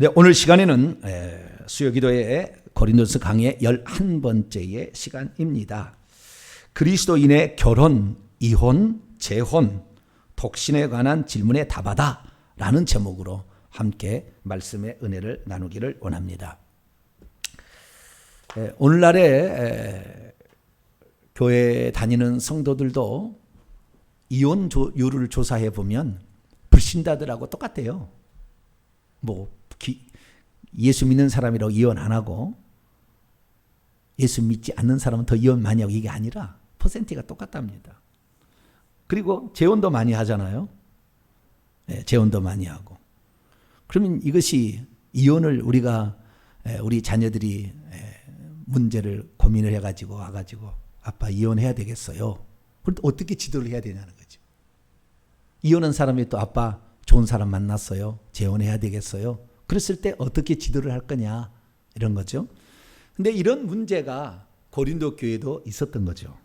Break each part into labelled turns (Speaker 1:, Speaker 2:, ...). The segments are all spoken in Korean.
Speaker 1: 네, 오늘 시간에는 수요 기도의 고린도서 강의 11번째의 시간입니다. 그리스도인의 결혼, 이혼, 재혼, 독신에 관한 질문에 답하다 라는 제목으로 함께 말씀의 은혜를 나누기를 원합니다. 오늘날에 교회 다니는 성도들도 이혼율을 조사해 보면 불신자들하고 똑같아요. 뭐 기, 예수 믿는 사람이라고 이혼 안 하고 예수 믿지 않는 사람은 더 이혼 많이 하고 이게 아니라 퍼센티가 똑같답니다. 그리고 재혼도 많이 하잖아요. 네, 재혼도 많이 하고. 그러면 이것이 이혼을 우리가 우리 자녀들이 문제를 고민을 해가지고 와가지고 아빠 이혼해야 되겠어요. 그런데 어떻게 지도를 해야 되냐는 거죠. 이혼한 사람이 또 아빠 좋은 사람 만났어요. 재혼해야 되겠어요. 그랬을 때 어떻게 지도를 할 거냐 이런 거죠. 근데 이런 문제가 고린도 교회도 있었던 거죠.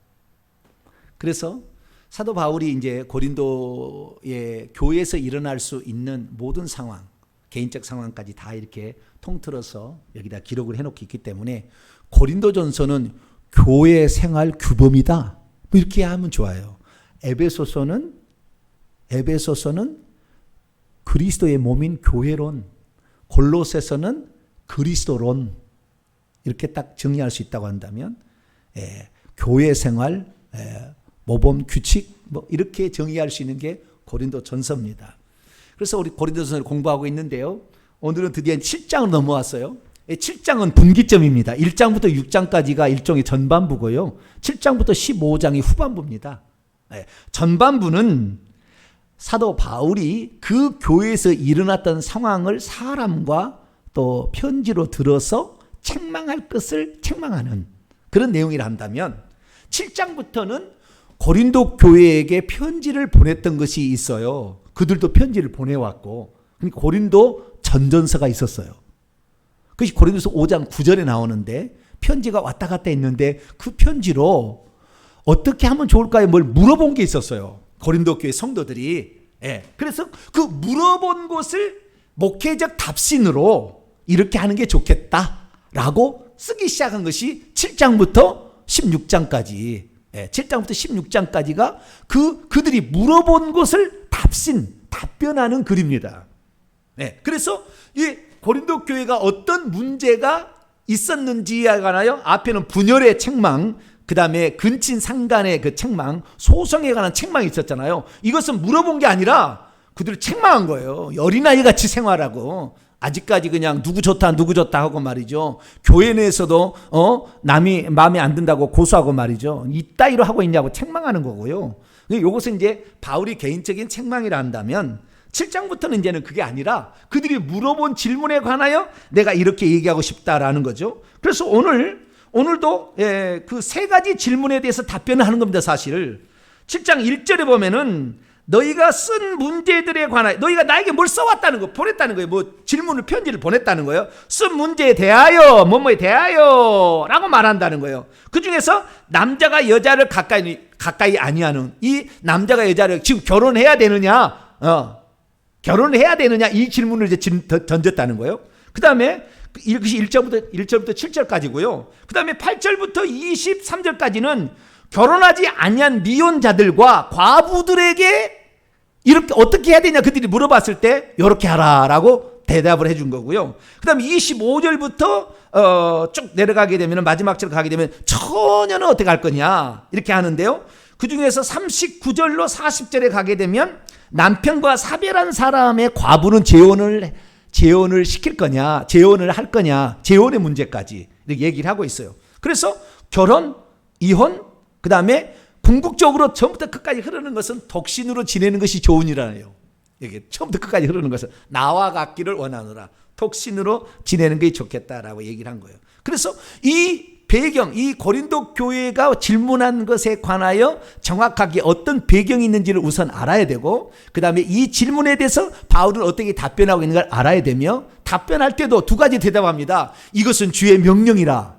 Speaker 1: 그래서 사도 바울이 이제 고린도의 교회에서 일어날 수 있는 모든 상황, 개인적 상황까지 다 이렇게 통틀어서 여기다 기록을 해놓고 있기 때문에 고린도전서는 교회 생활 규범이다. 뭐 이렇게 하면 좋아요. 에베소서는 에베소서는 그리스도의 몸인 교회론, 골로새서는 그리스도론 이렇게 딱 정리할 수 있다고 한다면 예, 교회 생활, 예, 모범 규칙 뭐 이렇게 정의할 수 있는 게 고린도 전서입니다. 그래서 우리 고린도 전서를 공부하고 있는데요. 오늘은 드디어 7장으로 넘어왔어요. 7장은 예, 분기점입니다. 1장부터 6장까지가 일종의 전반부고요. 7장부터 15장이 후반부입니다. 예, 전반부는 사도 바울이 그 교회에서 일어났던 상황을 사람과 또 편지로 들어서 책망할 것을 책망하는 그런 내용이라 한다면 7장부터는 고린도 교회에게 편지를 보냈던 것이 있어요. 그들도 편지를 보내왔고 그러니까 고린도 전전서가 있었어요. 그것이 고린도서 5장 9절에 나오는데 편지가 왔다 갔다 했는데 그 편지로 어떻게 하면 좋을까요? 뭘 물어본 게 있었어요. 고린도 교회 성도들이 예. 그래서 그 물어본 것을 목회적 답신으로 이렇게 하는 게 좋겠다라고 쓰기 시작한 것이 7장부터 16장까지 예, 7장부터 16장까지가 그 그들이 물어본 것을 답신 답변하는 글입니다. 예, 그래서 이 고린도 교회가 어떤 문제가 있었는지에 관하여 앞에는 분열의 책망, 그 다음에 근친 상간의 그 책망, 소송에 관한 책망이 있었잖아요. 이것은 물어본 게 아니라 그들을 책망한 거예요. 어린아이 같이 생활하고. 아직까지 그냥 누구 좋다, 누구 좋다 하고 말이죠. 교회 내에서도, 어, 남이 마음에 안 든다고 고소하고 말이죠. 이따위로 하고 있냐고 책망하는 거고요. 이것은 이제 바울이 개인적인 책망이라 한다면 7장부터는 이제는 그게 아니라 그들이 물어본 질문에 관하여 내가 이렇게 얘기하고 싶다라는 거죠. 그래서 오늘 오늘도 예, 그 세 가지 질문에 대해서 답변을 하는 겁니다, 사실. 7장 1절에 보면은 너희가 쓴 문제들에 관하여 너희가 나에게 뭘 써왔다는 거 보냈다는 거예요. 뭐 질문을 편지를 보냈다는 거예요. 쓴 문제에 대하여 뭐뭐에 대하여라고 말한다는 거예요. 그 중에서 남자가 여자를 가까이 가까이 아니하는 이 남자가 여자를 지금 결혼해야 되느냐, 어, 결혼해야 되느냐 이 질문을 이제 던졌다는 거예요. 그 다음에 이것이 1절부터 1절부터 7절까지고요. 그다음에 8절부터 23절까지는 결혼하지 아니한 미혼자들과 과부들에게 이렇게 어떻게 해야 되냐 그들이 물어봤을 때 이렇게 하라라고 대답을 해준 거고요. 그다음에 25절부터 어, 쭉 내려가게 되면 마지막 절 가게 되면 처녀는 어떻게 할 거냐 이렇게 하는데요. 그 중에서 39절로 40절에 가게 되면 남편과 사별한 사람의 과부는 재혼을 재혼을 시킬 거냐, 재혼을 할 거냐, 재혼의 문제까지 이렇게 얘기를 하고 있어요. 그래서 결혼, 이혼, 그 다음에 궁극적으로 처음부터 끝까지 흐르는 것은 독신으로 지내는 것이 좋은 이라요. 이게 처음부터 끝까지 흐르는 것은 나와 같기를 원하노라. 독신으로 지내는 게 좋겠다라고 얘기를 한 거예요. 그래서 이 배경, 이 고린도 교회가 질문한 것에 관하여 정확하게 어떤 배경이 있는지를 우선 알아야 되고, 그 다음에 이 질문에 대해서 바울은 어떻게 답변하고 있는 걸 알아야 되며, 답변할 때도 두 가지 대답합니다. 이것은 주의 명령이라.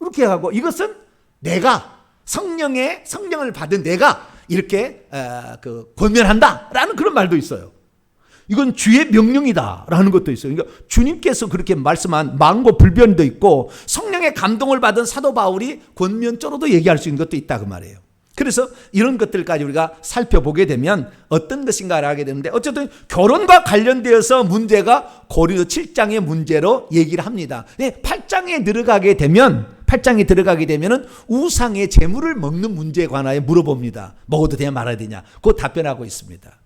Speaker 1: 이렇게 하고, 이것은 내가 성령의, 성령을 받은 내가 이렇게, 어, 그, 권면한다. 라는 그런 말도 있어요. 이건 주의 명령이다라는 것도 있어요. 그러니까 주님께서 그렇게 말씀한 망고 불변도 있고 성령의 감동을 받은 사도 바울이 권면조로도 얘기할 수 있는 것도 있다 그 말이에요. 그래서 이런 것들까지 우리가 살펴보게 되면 어떤 것인가를 하게 되는데 어쨌든 결혼과 관련되어서 문제가 고린도 7장의 문제로 얘기를 합니다. 8장에 들어가게 되면 8장에 들어가게 되면은 우상의 재물을 먹는 문제에 관하여 물어봅니다. 먹어도 되냐 말아야 되냐. 그 답변하고 있습니다.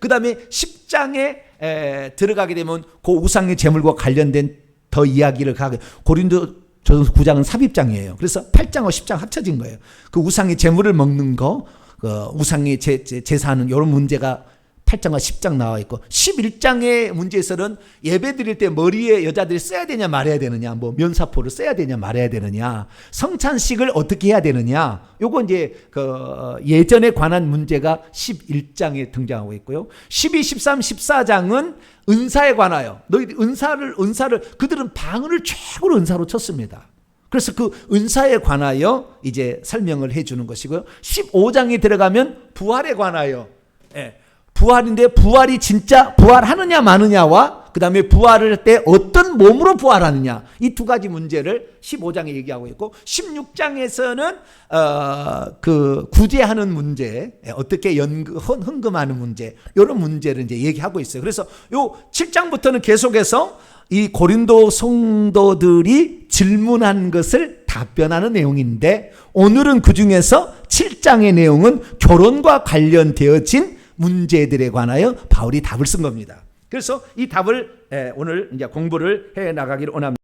Speaker 1: 그 다음에 10장에 들어가게 되면 그 우상의 재물과 관련된 더 이야기를 가게 고린도 저도 9장은 삽입장이에요. 그래서 8장과 10장 합쳐진 거예요. 그 우상의 재물을 먹는 거, 그 우상의 제, 제, 제사하는 이런 문제가 8장과 10장 나와 있고 11장의 문제에서는 예배 드릴 때 머리에 여자들이 써야 되냐 말아야 되느냐 뭐 면사포를 써야 되냐 말아야 되느냐 성찬식을 어떻게 해야 되느냐 요거 이제 그 예전에 관한 문제가 11장에 등장하고 있고요 12, 13, 14장은 은사에 관하여 너희 은사를 은사를 그들은 방언을 최고로 은사로 쳤습니다. 그래서 그 은사에 관하여 이제 설명을 해 주는 것이고요. 15장에 들어가면 부활에 관하여 예. 부활인데 부활이 진짜 부활하느냐 마느냐와 그 다음에 부활을 할때 어떤 몸으로 부활하느냐 이 두 가지 문제를 15장에 얘기하고 있고 16장에서는 어, 그 구제하는 문제 어떻게 연금 헌금하는 문제 이런 문제를 이제 얘기하고 있어요. 그래서 요 7장부터는 계속해서 이 고린도 성도들이 질문한 것을 답변하는 내용인데 오늘은 그 중에서 7장의 내용은 결혼과 관련되어진 문제들에 관하여 바울이 답을 쓴 겁니다. 그래서 이 답을 오늘 이제 공부를 해 나가기를 원합니다.